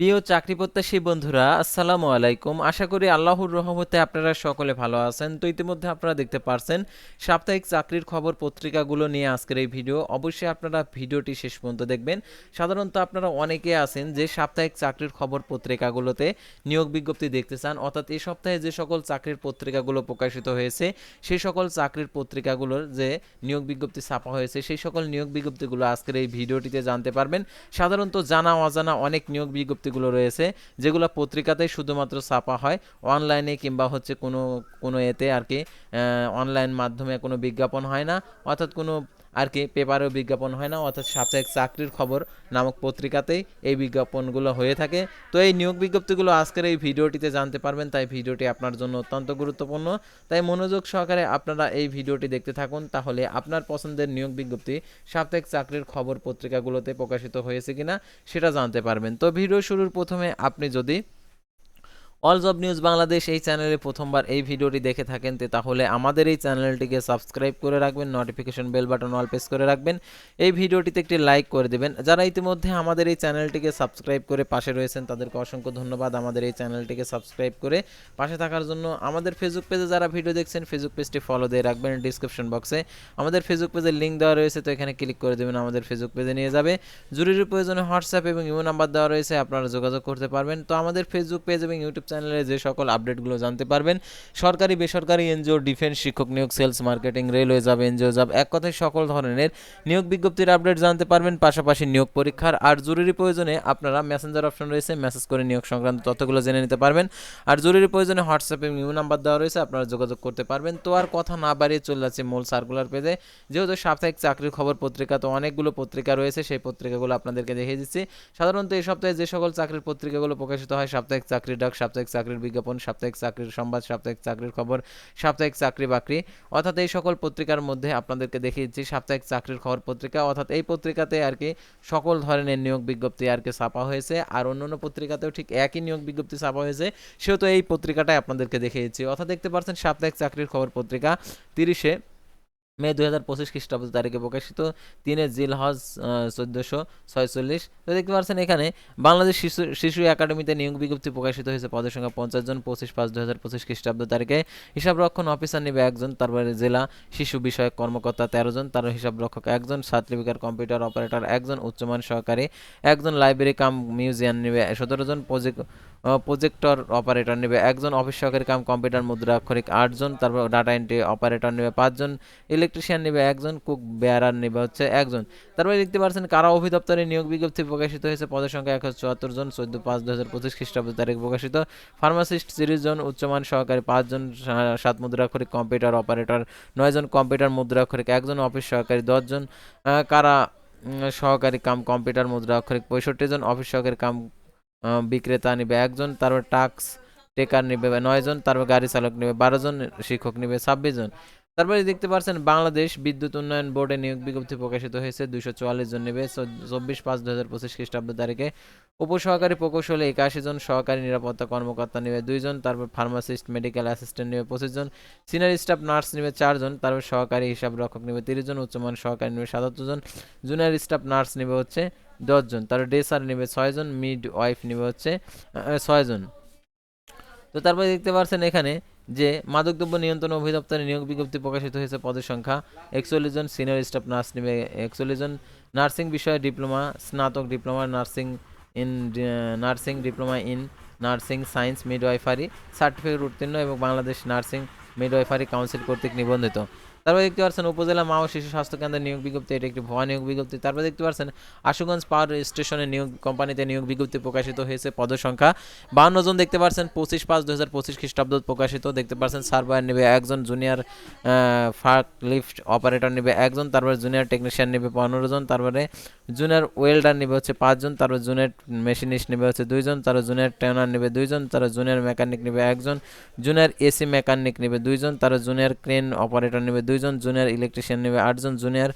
প্রিয় চাকরি প্রত্যাশী বন্ধুরা, আসসালামু আলাইকুম। আশা করি আল্লাহর রহমতে আপনারা সকলে ভালো আছেন। তো ইতিমধ্যে আপনারা দেখতে পারছেন, সাপ্তাহিক চাকরির খবর পত্রিকাগুলো নিয়ে আজকের এই ভিডিও। অবশ্যই আপনারা ভিডিওটি শেষ পর্যন্ত দেখবেন। সাধারণত আপনারা অনেকে আছেন যে সাপ্তাহিক চাকরির খবর পত্রিকাগুলোতে নিয়োগ বিজ্ঞপ্তি দেখতে চান, অর্থাৎ এই সপ্তাহে যে সকল চাকরির পত্রিকাগুলো প্রকাশিত হয়েছে, সেই সকল চাকরির পত্রিকাগুলোর যে নিয়োগ বিজ্ঞপ্তি ছাপা হয়েছে, সেই সকল নিয়োগ বিজ্ঞপ্তিগুলো আজকের এই ভিডিওটিতে জানতে পারবেন। সাধারণত জানা অজানা অনেক নিয়োগ বিজ্ঞপ্তিগুলো রয়েছে, যেগুলো পত্রিকাতেই শুধুমাত্র ছাপা হয়, অনলাইনে কিংবা হচ্ছে কোনো কোনো এতে আর কি অনলাইন মাধ্যমে কোনো বিজ্ঞাপন হয় না, অর্থাৎ কোনো আর কি পেপারেও বিজ্ঞাপন হয় না, অর্থাৎ সাপ্তাহিক চাকরির খবর নামক পত্রিকাতেই এই বিজ্ঞাপনগুলো হয়ে থাকে। তো এই নিয়োগ বিজ্ঞপ্তিগুলো আজকের এই ভিডিওটিতে জানতে পারবেন, তাই ভিডিওটি আপনার জন্য অত্যন্ত গুরুত্বপূর্ণ। তাই মনোযোগ সহকারে আপনারা এই ভিডিওটি দেখতে থাকুন, তাহলে আপনার পছন্দের নিয়োগ বিজ্ঞপ্তি সাপ্তাহিক চাকরির খবর পত্রিকাগুলোতে প্রকাশিত হয়েছে কিনা সেটা জানতে পারবেন। তো ভিডিও শুরুর প্রথমে আপনি যদি অল জব নিউজ বাংলাদেশ এই চ্যানেলে প্রথমবার এই ভিডিওটি দেখে থাকেন, তে তাহলে আমাদের এই চ্যানেলটিকে সাবস্ক্রাইব করে রাখবেন notification bell button all press করে রাখবেন। এই ভিডিওটিতে একটি লাইক করে দেবেন। যারা ইতিমধ্যে আমাদের এই চ্যানেলটিকে সাবস্ক্রাইব করে পাশে রয়েছেন, তাদেরকে অসংখ্য ধন্যবাদ। আমাদের এই চ্যানেলটিকে সাবস্ক্রাইব করে পাশে থাকার জন্য আমাদের ফেসবুক পেজে যারা ভিডিও দেখছেন ফেসবুক পেজটি ফলো দিয়ে রাখবেন ডিসক্রিপশন বক্সে আমাদের ফেসবুক পেজের লিঙ্ক দেওয়া রয়েছে, তো এখানে ক্লিক করে দেবেন, আমাদের ফেসবুক পেজে নিয়ে যাবে। জরুরি প্রয়োজনে হোয়াটসঅ্যাপ এবং ইমো নাম্বার দেওয়া রয়েছে, আপনারা যোগাযোগ করতে পারবেন। তো আমাদের ফেসবুক পেজ এবং ইউটিউব চ্যানেলে যে সকল আপডেটগুলো জানতে পারবেন, সরকারি, বেসরকারি এনজিও, ডিফেন্স, শিক্ষক নিয়োগ, sales, marketing, railway job NGO job এক কথায় সকল ধরনের নিয়োগ বিজ্ঞপ্তির আপডেট জানতে পারবেন, পাশাপাশি নিয়োগ পরীক্ষার আর জরুরি প্রয়োজনে আপনারা মেসেঞ্জার অপশন রয়েছে মেসেজ করে নিয়োগ সংক্রান্ত তথ্যগুলো জেনে নিতে পারবেন। আর জরুরি প্রয়োজনে হোয়াটসঅ্যাপ ইউ নাম্বার দেওয়া রয়েছে, আপনারা যোগাযোগ করতে পারবেন। তো আর কথা না বাড়িয়ে চলে যাচ্ছে মূল সার্কুলার পেজে যেহেতু সাপ্তাহিক চাকরির খবর পত্রিকা, তো অনেকগুলো পত্রিকা রয়েছে, সেই পত্রিকাগুলো আপনাদেরকে দেখিয়ে দিচ্ছি। সাধারণত এই সপ্তাহে যে সকল চাকরির পত্রিকাগুলো প্রকাশিত হয়, সাপ্তাহিক চাকরির ডাক, সাপ্তাহিক চাকরির বিজ্ঞাপন, সাপ্তাহিক চাকরির সংবাদ, সাপ্তাহিক চাকরির খবর, সাপ্তাহিক চাকরি বাকরি। অর্থাৎ এই সকল পত্রিকার মধ্যে আপনাদেরকে দেখিয়ে দিচ্ছি, সাপ্তাহিক চাকরির খবর পত্রিকা। অর্থাৎ এই পত্রিকাতে আর কি সকল ধরনের নিয়োগ বিজ্ঞপ্তি আর কি ছাপা হয়েছে। আর অন্যান্য পত্রিকাতেও ঠিক একই নিয়োগ বিজ্ঞপ্তি ছাপা হয়েছে, সেহেতু এই পত্রিকাটাই আপনাদেরকে দেখিয়ে দিচ্ছি। অর্থাৎ দেখতে পাচ্ছেন সাপ্তাহিক চাকরির খবর পত্রিকা, তিরিশে মে দুই হাজার পঁচিশ খ্রিস্টাব্দ তারিখে প্রকাশিত তিনে জিল হজ চোদ্দোশো ছয়চল্লিশ। তো দেখতে পাচ্ছেন এখানে বাংলাদেশ শিশু শিশু একাডেমিতে নিয়োগ বিজ্ঞপ্তি প্রকাশিত হয়েছে পদের সংখ্যা পঞ্চাশ জন, পঁচিশ পাঁচ দুই হাজার পঁচিশ খ্রিস্টাব্দ তারিখে। হিসাব রক্ষণ অফিসার নেবে একজন, তারপরে জেলা শিশু বিষয়ক কর্মকর্তা তেরো জন, তার হিসাব রক্ষক একজন, সার্টিফিকেট কম্পিউটার অপারেটর একজন, উচ্চমান সহকারী একজন, লাইব্রেরি কাম মিউজিয়াম নেবে সতেরো জন, প্রজেক্ট প্রজেক্টর অপারেটর নেবে। একজন অফিস সহকারী কাম কম্পিউটার মুদ্রা অক্ষরিক আটজন, তারপর ডাটা এন্ট্রি অপারেটর নেবে পাঁচজন ইলেকট্রিশিয়ান নেবে একজন কুক বেয়ারার নেবে হচ্ছে একজন। তারপরে দেখতে পাচ্ছেন কারা অভিদপ্তরে নিয়োগ বিজ্ঞপ্তি প্রকাশিত হয়েছে? পদের সংখ্যা একশো চুয়াত্তর জন, চোদ্দ পাঁচ দু হাজার পঁচিশ খ্রিস্টাব্দ তারিখ প্রকাশিত। ফার্মাসিস্ট তিরিশ জন, উচ্চমান সহকারী পাঁচজন সাত মুদ্রাক্ষরিক কম্পিউটার অপারেটর নয়জন কম্পিউটার মুদ্রাক্ষরিক একজন অফিস সহকারী দশজন কারা সহকারী কাম কম্পিউটার মুদ্রা অক্ষরিক পঁয়ষট্টি জন অফিস সহকারী কাম বিক্রেতা নিবে, একজন তারপর টাক্স টেকার নিবে নয় জন তারপর গাড়ি চালক নিবে বারো জন শিক্ষক নিবে ছাব্বিশ জন তারপরে দেখতে পাচ্ছেন বাংলাদেশ বিদ্যুৎ উন্নয়ন বোর্ডে নিয়োগ বিজ্ঞপ্তি প্রকাশিত হয়েছে, দুইশো চুয়াল্লিশ জন নেবে চব্বিশ পাঁচ দু হাজার পঁচিশ খ্রিস্টাব্দ তারিখে। উপসহকারী প্রকৌশলী একাশি জন, সহকারী নিরাপত্তা কর্মকর্তা নেবে দুইজন, তারপর ফার্মাসিস্ট মেডিকেল অ্যাসিস্ট্যান্ট নেবে পঁচিশ জন সিনিয়র স্টাফ নার্স নেবে চারজন, তারপর সহকারী হিসাব রক্ষক নেবে তিরিশ জন উচ্চমান সহকারী নেবে সাতাত্তর জন জুনিয়র স্টাফ নার্স নেবে হচ্ছে দশজন তারপর ডেসার নেবে ছয়জন মিড ওয়াইফ নেবে হচ্ছে ছয়জন তো তারপরে দেখতে পাচ্ছেন এখানে যে মাদকদ্রব্য নিয়ন্ত্রণ অধিদপ্তরে নিয়োগ বিজ্ঞপ্তি প্রকাশিত হয়েছে পদের সংখ্যা। একচল্লিশ জন সিনিয়র স্টাফ নার্স নেবে, একচল্লিশ জন নার্সিং বিষয়ে ডিপ্লোমা, স্নাতক diploma nursing in, nursing diploma in nursing science midwifery certificate উত্তীর্ণ এবং বাংলাদেশ নার্সিং মিডওয়াইফারি কাউন্সিল কর্তৃক নিবন্ধিত। তারপরে দেখতে পাচ্ছেন উপজেলা মা ও শিশু স্বাস্থ্য কেন্দ্রের নিয়োগ বিজ্ঞপ্তি, এটা একটি ভুয়া নিয়োগ বিজ্ঞপ্তি। তারপরে দেখতে পাচ্ছেন আশুগঞ্জ পাওয়ার স্টেশনে নিয়োগ কোম্পানিতে নিয়োগ বিজ্ঞপ্তি প্রকাশিত হয়েছে, পদসংখ্যা। বাহান্ন জন দেখতে পাচ্ছেন পঁচিশ পাঁচ দু হাজার পঁচিশ খ্রিস্টাব্দ প্রকাশিত। দেখতে পাচ্ছেন সার্ভার নেবে একজন, জুনিয়র ফার্ক লিফট অপারেটর নেবে একজন, তারপরে জুনিয়র টেকনিশিয়ান নেবে পনেরো জন, তারপরে জুনিয়র ওয়েল্ডার নেবে হচ্ছে পাঁচজন তারপর জুনিয়র মেশিনিস্ট নেবে হচ্ছে দুইজন তারপর জুনিয়র ট্রেনার নেবে দুইজন তারপর জুনিয়র মেকানিক নেবে একজন, জুনিয়র এসি মেকানিক নেবে দুইজন তারপর জুনিয়র ক্রেন অপারেটর নেবে দুইজন জুনিয়র ইলেকট্রিশিয়ান নেবে, আটজন জুনিয়র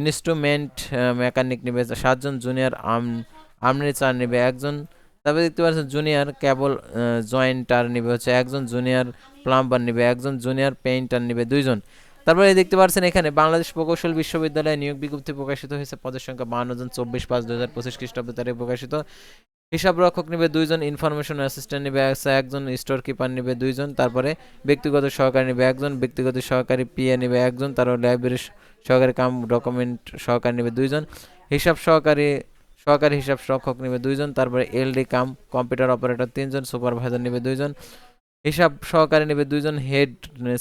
ইনস্ট্রুমেন্ট মেকানিক নেবে, সাতজন জুনিয়র আর্ম আর্মরেচার নেবে, একজন তারপরে দেখতে পাচ্ছেন জুনিয়র কেবল জয়েন্টার নেবে, হচ্ছে একজন জুনিয়র প্লাম্বার নেবে, একজন জুনিয়র পেইন্টার নেবে, দুইজন। তারপরে দেখতে পাচ্ছেন এখানে বাংলাদেশ প্রকৌশল বিশ্ববিদ্যালয়ে নিয়োগ বিজ্ঞপ্তি প্রকাশিত হয়েছে, পদের সংখ্যা বাহান্ন জন, চব্বিশ পাঁচ দু হাজার পঁচিশ খ্রিস্টাব্দ তারিখে প্রকাশিত। হিসাব রক্ষক নেবে দুইজন ইনফরমেশন অ্যাসিস্ট্যান্ট নেবে একজন স্টোর কিপার নেবে দুইজন, তারপরে ব্যক্তিগত সহকারী নেবে একজন, ব্যক্তিগত সহকারী পিএ নেবে একজন, তারপর লাইব্রেরি সহকারী কাম ডকুমেন্ট সহকারী নেবে দুইজন, হিসাব সহকারী সহকারী হিসাব রক্ষক নেবে দুইজন, তারপরে এলডি কাম কম্পিউটার অপারেটর তিনজন সুপারভাইজার নেবে দুইজন, হিসাব সহকারী নেবে দুইজন হেড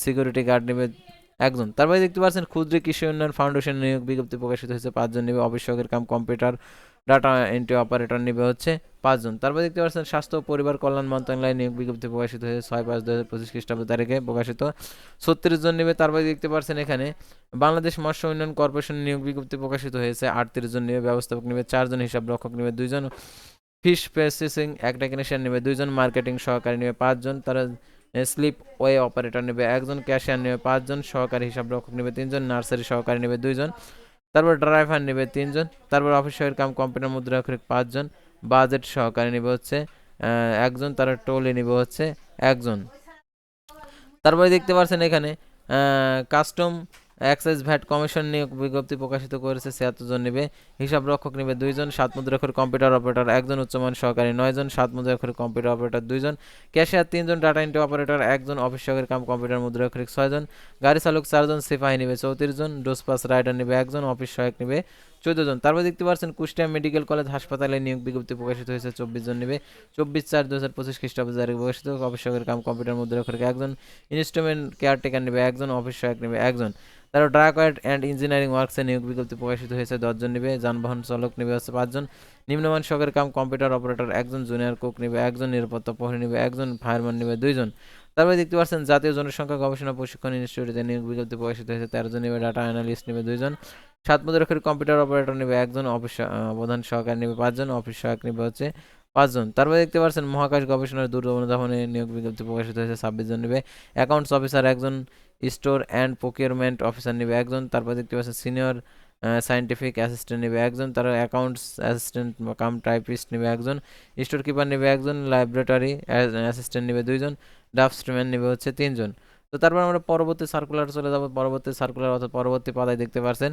সিকিউরিটি গার্ড নেবে একজন। তারপরে দেখতে পাচ্ছেন ক্ষুদ্র কৃষি উন্নয়ন ফাউন্ডেশন নিয়োগ বিজ্ঞপ্তি প্রকাশিত হয়েছে, পাঁচজন নেবে অফিস সহকারী cum computer data entry operator নেবে হচ্ছে পাঁচজন। তারপর দেখতে পাচ্ছেন স্বাস্থ্য পরিবার কল্যাণ মন্ত্রণালয় নিয়োগ বিজ্ঞপ্তি প্রকাশিত হয়েছে ছয় পাঁচ দু হাজার পঁচিশ খ্রিস্টাব্দ তারিখে প্রকাশিত। ছত্রিশ জন নেবে, তারপরে দেখতে পাচ্ছেন এখানে বাংলাদেশ মৎস্য উন্নয়ন কর্পোরেশন নিয়োগ বিজ্ঞপ্তি প্রকাশিত হয়েছে। আটত্রিশ জন নেবে, ব্যবস্থাপক নেবে চারজন হিসাব রক্ষক নেবে দুইজন ফিশ প্রসেসিং এক টেকনিশিয়ান নেবে দুইজন মার্কেটিং সহকারী নেবে পাঁচজন তারা স্লিপ ওয়ে অপারেটর নেবে, একজন ক্যাশিয়ার নেবে পাঁচজন সহকারী হিসাব রক্ষক নেবে তিনজন নার্সারি সহকারী নেবে দুইজন তারপর ড্রাইভার নেবে তিনজন, তারপর অফিসের কাম কম্পিউটার করে পাঁচজন, বাজেট সহকারে নেবে হচ্ছে একজন তারা টোলে নেবে হচ্ছে একজন। তারপরে দেখতে পাচ্ছেন এখানে কাস্টম এক্সাইজ ভ্যাট কমিশন নিয়োগ বিজ্ঞপ্তি প্রকাশিত করেছে ছিয়াত্তর জন নেবে। হিসাব রক্ষক নেবে দুইজন, সাত মুদ্রাক্ষর কম্পিউটার অপারেটর একজন উচ্চমান সহকারী নয়জন, সাত মুদ্রাক্ষর কম্পিউটার অপারেটর দুইজন, ক্যাশিয়ার তিনজন, ডাটা এন্ট্রি অপারেটর একজন, অফিস সহকারী কাম কম্পিউটার মুদ্রাক্ষরিক ছয়জন, গাড়ি চালক চারজন, সিপাহী নেবে চৌত্রিশ জন ডোসপাস রাইডার নেবে একজন, অফিস সহায়ক নেবে চোদ্দ জন। তারপর দেখতে পাচ্ছেন কুষ্টিয়া মেডিকেল কলেজ হাসপাতালে নিয়োগ বিজ্ঞপ্তি প্রকাশিত হয়েছে চব্বিশ জন নেবে চব্বিশ চার দু হাজার পঁচিশ খ্রিস্টাব্দ তারিখে প্রকাশিত অফিস সহকারী কাম কম্পিউটার মুদ্রাক্ষরিক একজন ইনস্ট্রুমেন্ট কেয়ারটেকার নেবে, একজন অফিস সহায়ক নেবে, একজন। তারপর ড্রাক অ্যান্ড ইঞ্জিনিয়ারিং ওয়ার্কসে নিয়োগ বিজ্ঞপ্তি প্রকাশিত হয়েছে দশজন নেবে, যানবাহন চালক নেবে হচ্ছে পাঁচজন নিম্নমান সহকারী কাম কম্পিউটার অপারেটর একজন জুনিয়র কুক নেবে, একজন নিরাপত্তা প্রহরী নেবে, একজন ফায়ারম্যান নেবে দুইজন তারপরে দেখতে পাচ্ছেন জাতীয় জনসংখ্যা গবেষণা প্রশিক্ষণ ইনস্টিটিউটে নিয়োগ বিজ্ঞপ্তি প্রকাশিত হয়েছে। তেরো জন নেবে ডাটা অ্যানালিস্ট নেবে দুইজন। সাত মুদ্রাক্ষরী কম্পিউটার অপারেটর নেবে একজন অফিস প্রধান সহকারী নেবে পাঁচজন অফিস সহায়ক নেবে হচ্ছে পাঁচজন। তারপরে দেখতে পাচ্ছেন মহাকাশ গবেষণার দূর অনুধাবনে নিয়োগ বিজ্ঞপ্তি প্রকাশিত হয়েছে, ছাব্বিশ জন নেবে। অ্যাকাউন্টস অফিসার একজন স্টোর অ্যান্ড প্রকিউরমেন্ট অফিসার নেবে একজন। তারপর দেখতে পাচ্ছেন সিনিয়র সায়েন্টিফিক অ্যাসিস্ট্যান্ট নেবে একজন। তার অ্যাকাউন্টস অ্যাসিস্ট্যান্ট কাম টাইপিস্ট নেবে একজন। স্টোর কিপার নেবে একজন। লাইব্রেটারি অ্যাসিস্ট্যান্ট নেবে দুইজন। ড্রাফটসম্যান নেবে হচ্ছে তিনজন। তো তারপর আমরা পরবর্তী সার্কুলার চলে যাব, পরবর্তী সার্কুলার অর্থাৎ পরবর্তী পাতায় দেখতে পারছেন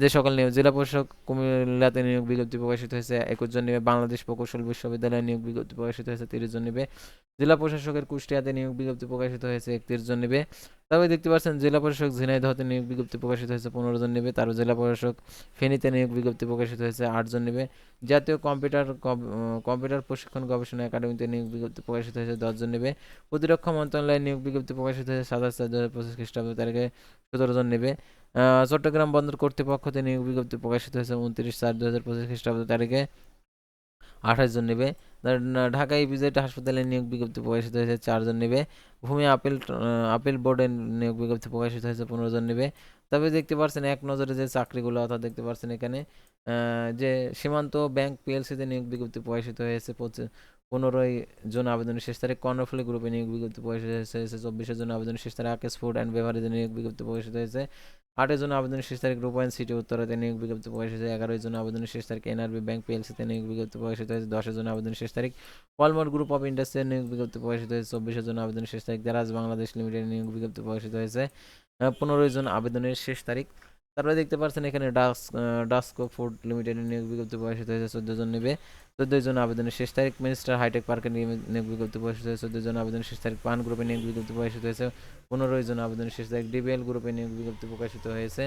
যে সকল নিয়োগ, জেলা প্রশাসক কুমিল্লাতে নিয়োগ বিজ্ঞপ্তি প্রকাশিত হয়েছে, একুশ জন নেবে, বাংলাদেশ প্রকৌশল বিশ্ববিদ্যালয়ে নিয়োগ বিজ্ঞপ্তি প্রকাশিত হয়েছে, তিরিশ জন নিবে, জেলা প্রশাসকের কুষ্টিয়াতে নিয়োগ বিজ্ঞপ্তি প্রকাশিত হয়েছে, একত্রিশ জন নেবে। তবে দেখতে পাচ্ছেন জেলা প্রশাসক ঝিনাইদহতে নিয়োগ বিজ্ঞপ্তি প্রকাশিত হয়েছে, পনেরো জন নেবে। তারপর জেলা প্রশাসক ফেনীতে নিয়োগ বিজ্ঞপ্তি প্রকাশিত হয়েছে, আট জন নেবে। জাতীয় কম্পিউটার কম্পিউটার প্রশিক্ষণ গবেষণা একাডেমিতে নিয়োগ বিজ্ঞপ্তি প্রকাশিত হয়েছে দশজন নেবে। প্রতিরক্ষা মন্ত্রণালয়ে নিয়োগ বিজ্ঞপ্তি প্রকাশিত হয়েছে, সাতাশ চার দু হাজার পঁচিশ খ্রিস্টাব্দ তারিখে সতেরো জন নেবে। চট্টগ্রাম বন্দর কর্তৃপক্ষতে নিয়োগ বিজ্ঞপ্তি প্রকাশিত হয়েছে, উনত্রিশ চার দু হাজার পঁচিশ খ্রিস্টাব্দ তারিখে। আঠাশ জন নেবে। ঢাকা ইপিজেড হাসপাতালে নিয়োগ বিজ্ঞপ্তি প্রকাশিত হয়েছে চারজন নেবে। ভূমি আপিল আপেল বোর্ডে নিয়োগ বিজ্ঞপ্তি প্রকাশিত হয়েছে, পনেরো জন নেবে। তবে দেখতে পাচ্ছেন এক নজরে যে চাকরিগুলো অর্থাৎ দেখতে পাচ্ছেন এখানে যে সীমান্ত ব্যাংক পিএলসিতে নিয়োগ বিজ্ঞপ্তি প্রকাশিত হয়েছে পনেরোই জন আবেদনের শেষ তারিখ, কর্ণফুলি গ্রুপে নিয়োগ বিজ্ঞপ্তি প্রকাশিত হয়েছে। চব্বিশের জন্য আবেদনের শেষ তারিখ, আকেশ ফুড অ্যান্ড বেভারেজে নিয়োগ বিজ্ঞপ্তি প্রকাশিত হয়েছে। আটের জন্য আবেদনের শেষ তারিখ, রূপায়ণ সিটি উত্তরাতে নিয়োগ বিজ্ঞপ্তি প্রকাশিত হয়েছে। এগারোই জন্য আবেদনের শেষ তারিখ এনআরবি ব্যাংক পিএলসিতে নিয়োগ বিজ্ঞপ্তি প্রকাশিত হয়েছে। দশের জন্য আবেদনের শেষ তারিখ পলমর গ্রুপ অফ ইন্ডাস্ট্রির নিয়োগ বিজ্ঞপ্তি প্রকাশিত হয়েছে। চব্বিশের জন্য আবেদনের শেষ তারিখ দারাজ বাংলাদেশ লিমিটেড নিয়োগ বিজ্ঞপ্তি প্রকাশিত হয়েছে। পনেরোই জন আবেদনের শেষ তারিখ। তারপরে দেখতে পাচ্ছেন এখানে ডাস ডাস্কো ফুড লিমিটেডের নিয়োগ বিজ্ঞপ্তি প্রকাশিত হয়েছে, চোদ্দ জন নেবে। চোদ্দই জন আবেদনের শেষ তারিখ। মিনিস্টার হাইটেক পার্কের নিয়োগ বিজ্ঞপ্তি প্রকাশিত হয়েছে চোদ্দ জন আবেদনের শেষ তারিখ। পান গ্রুপে নিয়োগ বিজ্ঞপ্তি প্রকাশিত হয়েছে, পনেরোই জন আবেদনের শেষ তারিখ। ডিবিএল গ্রুপে নিয়োগ বিজ্ঞপ্তি প্রকাশিত হয়েছে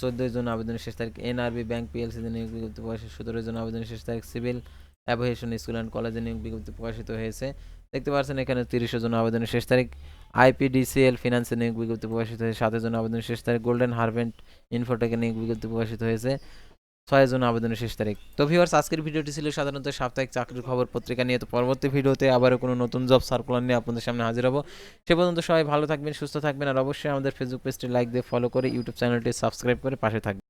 চোদ্দোই জন আবেদনের শেষ তারিখ। এনআরবি ব্যাংক পিএলসিতে নিয়োগ বিজ্ঞপ্তি প্রকাশিত সতেরোই জন আবেদনের শেষ তারিখ। সিভিল অ্যাভিয়েশন স্কুল অ্যান্ড কলেজে নিয়োগ বিজ্ঞপ্তি প্রকাশিত হয়েছে। দেখতে পাচ্ছেন এখানে তিরিশে জন আবেদনের শেষ তারিখ। আইপিডিসিএল ফিনান্সে নিয়োগ বিজ্ঞপ্তি প্রকাশিত হয়েছে, সাতের জন আবেদনের শেষ তারিখ। গোল্ডেন হারভেন্ট ইনফোটেকে নিয়োগ বিজ্ঞপ্তি প্রকাশিত হয়েছে ছয় জন আবেদনের শেষ তারিখ। তো ভিউয়ার্স আজকের ভিডিওটি ছিল সাধারণত সাপ্তাহিক চাকরির খবর পত্রিকা নিয়ে। তো পরবর্তী ভিডিওতে আবারও কোনো নতুন জব সার্কুলার নিয়ে আপনাদের সামনে হাজির হব। সে পর্যন্ত সবাই ভালো থাকবেন, সুস্থ থাকবেন, আর অবশ্যই আমাদের ফেসবুক পেজটি লাইক দিয়ে ফলো করে ইউটিউব চ্যানেলটি সাবস্ক্রাইব করে পাশে থাকবেন।